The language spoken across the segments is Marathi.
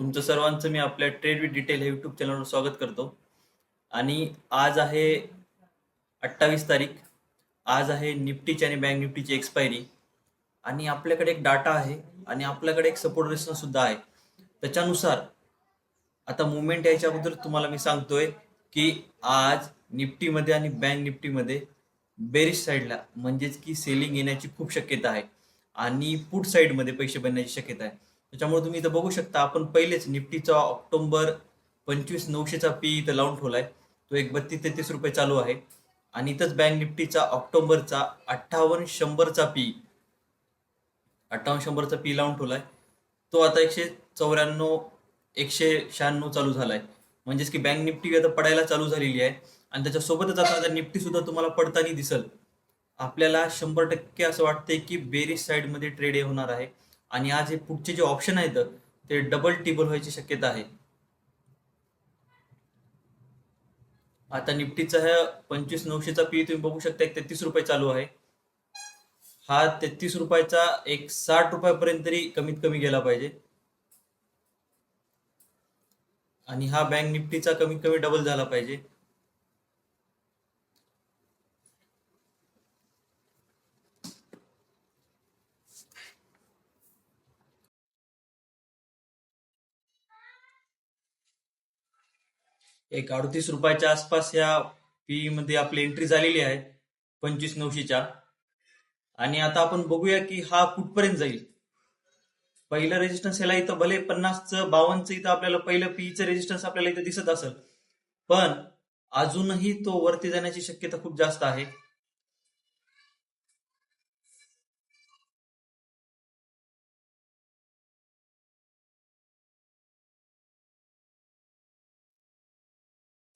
तुमचं सर्वांचं मी आपल्या ट्रेड विथ डिटेल हे युट्यूब चॅनलवर स्वागत करतो. आणि आज आहे अठ्ठावीस तारीख. आज आहे निफ्टीची आणि बँक निफ्टीची एक्सपायरी आणि आपल्याकडे एक डाटा आहे आणि आपल्याकडे एक सपोर्ट रेजिस्टन्स सुद्धा आहे. त्याच्यानुसार आता मुवमेंट यायच्या अगोदर तुम्हाला मी सांगतोय की आज निफ्टीमध्ये आणि बँक निफ्टीमध्ये बेरिश साईडला म्हणजेच की सेलिंग येण्याची खूप शक्यता आहे. आणि पुट साईडमध्ये पैसे बनण्याची शक्यता आहे. त्याच्यामुळे तुम्ही इथं बघू शकता आपण पहिलेच निफ्टीचा ऑक्टोबर पंचवीस नऊशेचा पी इथं लावून ठेवलाय. तो एक बत्तीस तेहतीस रुपये चालू आहे. आणि इथंच बँक निफ्टीचा ऑक्टोबरचा अठ्ठावन्न शंभरचा पी अठ्ठावन्न शंभरचा पी लावून ठेवलाय. तो आता एकशे चौऱ्याण्णव एकशे शहाण्णव चालू झालाय. म्हणजेच की बँक निफ्टी आता पडायला चालू झालेली आहे. आणि त्याच्यासोबतच आता निफ्टी सुद्धा तुम्हाला पडताना दिसल आपल्याला शंभर टक्के असं वाटतंय की बेरिश साईडमध्ये ट्रेड होणार आहे. आणि आज हे पुढचे जे ऑप्शन आहेत ते डबल टिबल व्हायची शक्यता आहे. आता निफ्टीचा ह्या पंचवीस नऊशेचा पी तुम्ही बघू शकता एक तेहतीस रुपये चालू आहे. हा तेहतीस रुपयाचा एक साठ रुपयापर्यंत तरी कमीत कमी गेला पाहिजे. आणि हा बँक निफ्टीचा कमीत कमी डबल झाला पाहिजे. एक अडतीस रुपयाच्या आसपास या पी मध्ये आपली एंट्री झालेली आहे पंचवीस नऊशेच्या. आणि आता आपण बघूया की हा कुठपर्यंत जाईल. पहिलं रेजिस्टन्स याला इथं भले पन्नासचं बावन्नचं इथं आपल्याला पहिलं पीईचं रेजिस्टन्स आपल्याला इथं दिसत असेल. पण अजूनही तो वरती जाण्याची शक्यता खूप जास्त आहे.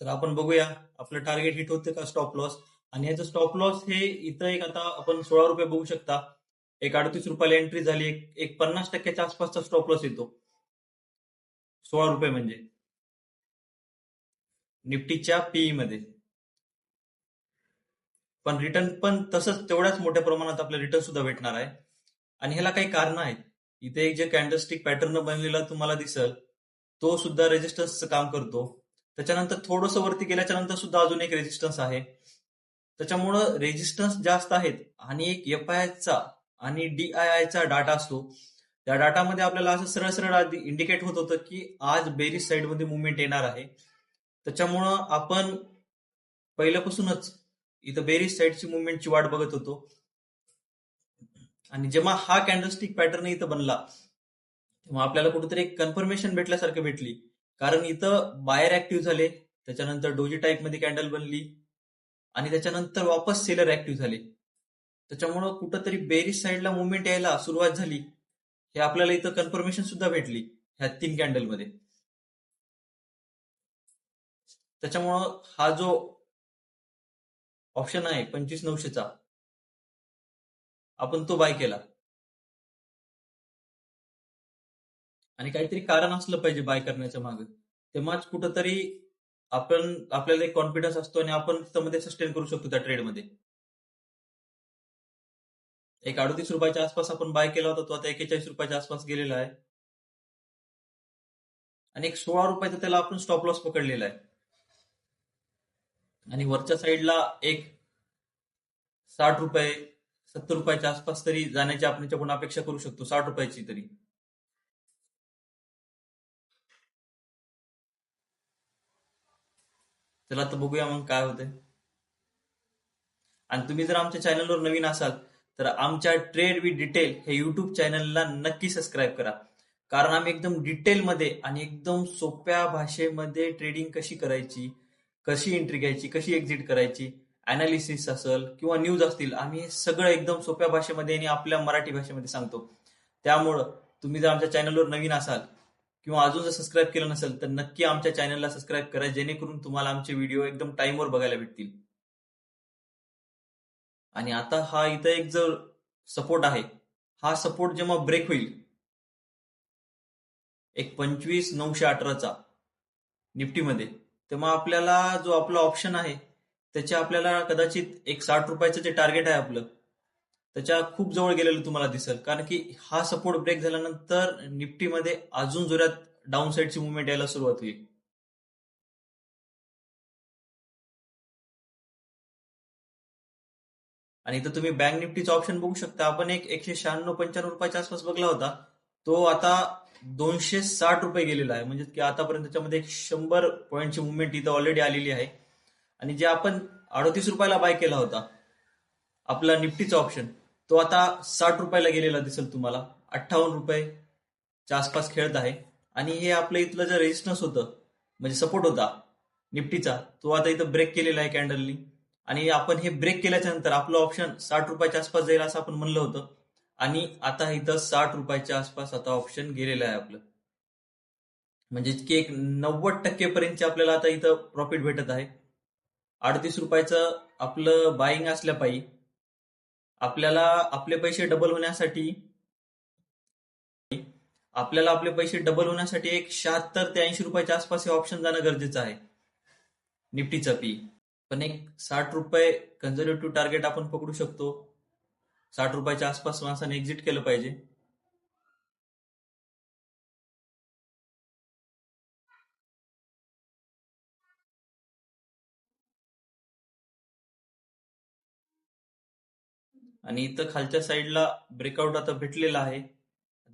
तर आपण बघूया आपलं टार्गेट हिट होतं का स्टॉप लॉस आणि याचं स्टॉप लॉस हे इथं एक आता आपण सोळा रुपये बघू शकता. एक अडतीस रुपयाला एंट्री झाली एक एक पन्नास टक्क्याच्या आसपासचा स्टॉप लॉस येतो. सोळा रुपये म्हणजे. निफ्टीच्या पीई मध्ये. पण रिटर्न पण तसंच तेवढ्याच मोठ्या प्रमाणात आपल्याला रिटर्न सुद्धा भेटणार आहे. आणि ह्याला काही कारण आहेत. इथे एक जे कॅन्डलस्टिक पॅटर्न बनलेला तुम्हाला दिसल तो सुद्धा रेजिस्टन्सचं काम करतो. त्याच्यानंतर थोडंसं वरती गेल्याच्यानंतर सुद्धा अजून एक रेजिस्टन्स आहे. त्याच्यामुळं रेजिस्टन्स जास्त आहेत आणि एक एफ आय चा आणि डीआयआयचा डाटा असतो. त्या डाटामध्ये आपल्याला असं सरळ सरळ इंडिकेट होत होतं की आज बेरीज साईडमध्ये मुवमेंट येणार आहे. त्याच्यामुळं आपण पहिल्यापासूनच इथं बेरीज साईडची मुवमेंटची वाट बघत होतो. आणि जेव्हा हा कॅन्डलस्टिक पॅटर्न इथं बनला तेव्हा आपल्याला कुठेतरी एक कन्फर्मेशन भेटल्यासारखं भेटली. कारण इथं बायर ऍक्टिव्ह झाले त्याच्यानंतर डोजी टाईपमध्ये कॅन्डल बनली आणि त्याच्यानंतर वापस सेलर ऍक्टिव्ह झाले. त्याच्यामुळं कुठंतरी बेरीज साईडला मुवमेंट यायला सुरुवात झाली. हे आपल्याला इथं कन्फर्मेशन सुद्धा भेटली ह्या तीन कॅन्डलमध्ये. त्याच्यामुळं हा जो ऑप्शन आहे पंचवीस नऊशेचा आपण तो बाय केला. आणि काहीतरी कारण असलं पाहिजे बाय करण्याच्या मागे. तेव्हाच कुठंतरी आपण आपल्याला एक कॉन्फिडन्स असतो आणि आपण त्यामध्ये सस्टेन करू शकतो त्या ट्रेडमध्ये एक अडतीस रुपयाच्या आसपास आपण बाय केला होता तो आता एकेचाळीस रुपयाच्या आसपास गेलेला आहे. आणि एक सोळा रुपयाचा त्याला आपण स्टॉप लॉस पकडलेला आहे. आणि वरच्या साईडला एक साठ रुपये सत्तर रुपयाच्या आसपास तरी जाण्याची आपण अपेक्षा करू शकतो साठ रुपयाची तरी. चला तर बघूया मग काय होतंय. आणि तुम्ही जर आमच्या चॅनलवर नवीन असाल तर आमच्या ट्रेड विथ डिटेल हे युट्यूब चॅनलला नक्की सबस्क्राईब करा. कारण आम्ही एकदम डिटेलमध्ये आणि एकदम सोप्या भाषेमध्ये ट्रेडिंग कशी करायची कशी एंट्री घ्यायची कशी एक्झिट करायची अनालिसिस असेल किंवा न्यूज असतील आम्ही हे सगळं एकदम सोप्या भाषेमध्ये आणि आपल्या मराठी भाषेमध्ये सांगतो. त्यामुळं तुम्ही जर आमच्या चॅनलवर नवीन असाल किंवा अजून जर सबस्क्राईब केलं नसेल तर नक्की आमच्या चॅनलला सबस्क्राईब करा जेणेकरून तुम्हाला आमचे व्हिडिओ एकदम टाइमवर बघायला भेटतील. आणि आता हा इथं एक जर सपोर्ट आहे हा सपोर्ट जेव्हा ब्रेक होईल एक पंचवीस नऊशे अठराचा निफ्टीमध्ये तेव्हा आपल्याला जो आपला ऑप्शन आहे त्याच्या आपल्याला कदाचित एक साठ रुपयाचं जे टार्गेट आहे आपलं त्याच्या खूप जवळ गेलेलं तुम्हाला दिसेल. कारण की हा सपोर्ट ब्रेक झाल्यानंतर निफ्टीमध्ये अजून जोरात डाऊन साईडची मुवमेंट यायला सुरुवात होईल. आणि इथं तुम्ही बँक निफ्टीचा ऑप्शन बघू शकता. आपण एक एकशे शहाण्णव पंच्याण्णव रुपयाच्या आसपास बघला होता. तो आता दोनशे साठ रुपये गेलेला आहे. म्हणजे की आतापर्यंत त्याच्यामध्ये एक शंभर पॉईंटची मुवमेंट इथं ऑलरेडी आलेली आहे. आणि जे आपण अडतीस रुपयाला बाय केला होता आपला निफ्टीचा ऑप्शन तो आता साठ रुपयाला गेलेला दिसेल तुम्हाला. अठ्ठावन्न रुपयेच्या आसपास खेळत आहे. आणि हे आपलं इथलं जे रेजिस्टन्स होतं म्हणजे सपोर्ट होता निफ्टीचा तो आता इथं ब्रेक केलेला आहे कॅन्डलनी आणि आपण हे ब्रेक केल्याच्यानंतर आपलं ऑप्शन साठ रुपयाच्या आसपास जाईल असं आपण म्हणलं होतं. आणि आता इथं साठ रुपयाच्या आसपास आता ऑप्शन गेलेलं आहे आपलं. म्हणजे की एक नव्वद टक्के पर्यंतचे आपल्याला आता इथं प्रॉफिट भेटत आहे. अडतीस रुपयाचं आपलं बाईंग असल्या पाहिजे आपल्याला आपले पैसे डबल होण्यासाठी आपल्याला आपले पैसे डबल होण्यासाठी एक शहात्तर ते ऐंशी रुपयाच्या आसपास हे ऑप्शन जाणं गरजेचं आहे. निफ्टीचं पी पण एक साठ रुपये कन्झर्वेटिव्ह टार्गेट आपण पकडू शकतो. साठ रुपयाच्या आसपास माणसाने एक्झिट केलं पाहिजे. आणि इथं खालच्या साईडला ब्रेकआउट आता भेटलेला आहे.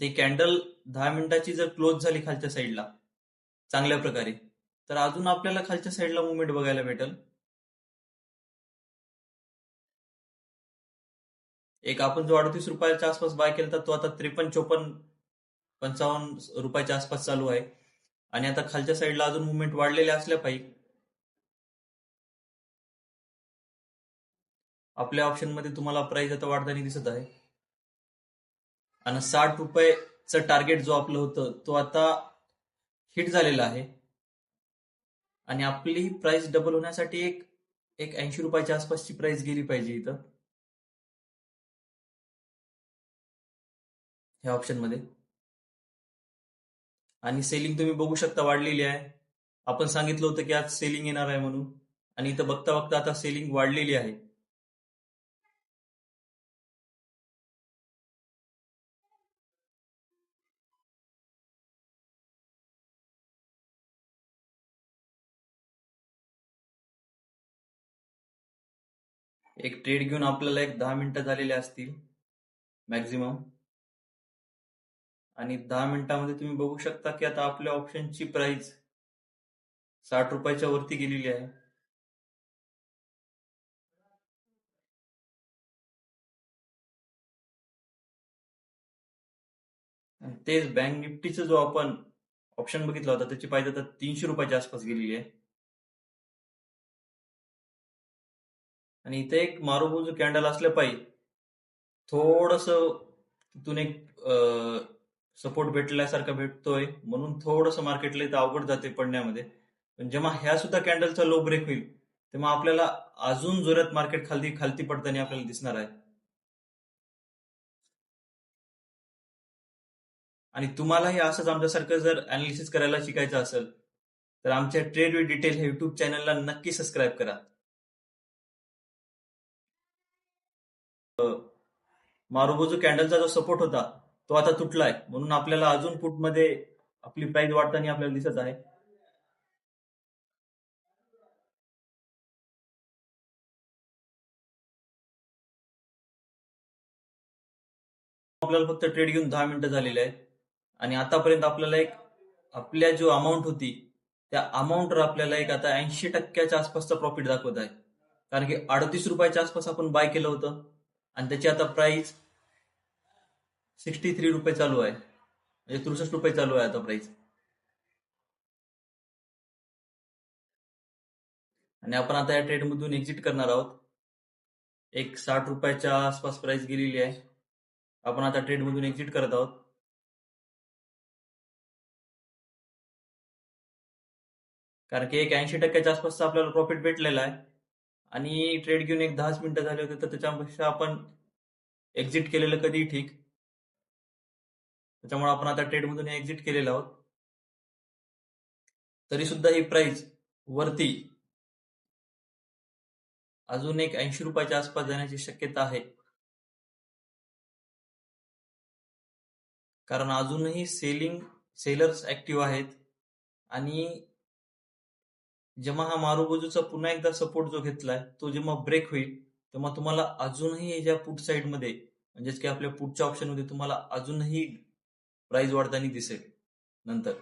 ते कॅन्डल दहा मिनिटाची जर क्लोज झाली खालच्या साईडला चांगल्या प्रकारे तर अजून आपल्याला खालच्या साईडला मुवमेंट बघायला भेटेल. एक आपण जो अडतीस रुपयाच्या आसपास बाय केला तर तो आता त्रेपन्न चोपन्न पंचावन्न रुपयाच्या आसपास चालू आहे. आणि आता खालच्या साईडला अजून मुवमेंट वाढलेल्या असल्या पाहिजे आपल्या ऑप्शनमध्ये तुम्हाला प्राइस आता वाढताना दिसत आहे. आणि साठ रुपयेचं टार्गेट जो आपलं होतं तो आता हिट झालेला आहे. आणि आपली प्राइस डबल होण्यासाठी एक एक ऐंशी रुपयाच्या आसपासची प्राइस गेली पाहिजे इथं. ह्या ऑप्शनमध्ये. आणि सेलिंग तुम्ही बघू शकता वाढलेली आहे. आपण सांगितलं होतं की आज सेलिंग येणार आहे म्हणून. आणि इथं बघता बघता आता सेलिंग वाढलेली आहे. एक ट्रेड घेऊन आपल्याला एक दहा मिनिटं झालेले असतील मॅक्झिमम आणि दहा मिनिटामध्ये तुम्ही बघू शकता की आता आपल्या ऑप्शनची प्राइस साठ रुपयाच्या वरती गेलेली आहे. तेच बँक निफ्टीचा जो आपण ऑप्शन बघितला होता त्याची पाहिजे आता तीनशे रुपयाच्या आसपास गेलेली आहे. आणि इथे एक मारुबुजू कॅन्डल असलं पाहिजे. थोडस तिथून एक सपोर्ट भेटल्यासारखा भेटतोय. म्हणून थोडस मार्केटला इथं अवघड जाते पडण्यामध्ये. पण जेव्हा ह्या सुद्धा कॅन्डलचा लो ब्रेक होईल तेव्हा आपल्याला अजून जोरात मार्केट खालती खालती पडताना आपल्याला दिसणार आहे. आणि तुम्हालाही असंच आमच्यासारखं जर अनालिसिस करायला शिकायचं असेल तर आमच्या ट्रेड विथ डिटेल हे युट्यूब चॅनलला नक्की सबस्क्राईब करा. मारुबोजो कॅन्डलचा जो सपोर्ट होता तो आता तुटलाय. म्हणून आपल्याला अजून फूटमध्ये आपली प्राइस वाढताना आपल्याला दिसत आहे. आपल्याला फक्त ट्रेड घेऊन दहा मिनिटं झालेले आहे आणि आतापर्यंत आपल्याला एक आपल्या जो अमाऊंट होती त्या अमाऊंटवर आपल्याला एक आता ऐंशी टक्क्याच्या आसपासचा प्रॉफिट दाखवत आहे. कारण की अडतीस रुपयाच्या आसपास आपण बाय केलं होतं. आणि त्याची आता प्राइस सिक्स्टी थ्री रुपये चालू आहे. म्हणजे त्रुसष्ट रुपये चालू आहे आता प्राइस आणि आपण आता या ट्रेड मधून एक्झिट करणार आहोत. एक साठ रुपयाच्या आसपास प्राइस गेलेली आहे. आपण आता ट्रेड मधून एक्झिट करत आहोत. कारण की एक ऐंशी टक्क्याच्या आसपासचा आपल्याला प्रॉफिट भेटलेला आहे. आणि ट्रेड घेऊन एक दहाच मिनिटं झाले होते तर त्याच्यापेक्षा आपण एक्झिट केलेलं कधी ठीक. त्याच्यामुळे आपण आता ट्रेड मधून एक्झिट केलेलं आहोत. तरी सुद्धा ही प्राइस वरती अजून एक ऐंशी रुपयाच्या आसपास जाण्याची शक्यता आहे. कारण अजूनही सेलिंग सेलर्स ऍक्टिव्ह आहेत. आणि जेव्हा हा मारुबाजूचा पुन्हा एकदा सपोर्ट जो घेतलाय तो जेव्हा ब्रेक होईल तेव्हा तुम्हाला अजूनही याच्या पुट साईडमध्ये म्हणजेच की आपल्या पुढच्या ऑप्शनमध्ये तुम्हाला अजूनही प्राइस वाढताना दिसेल नंतर.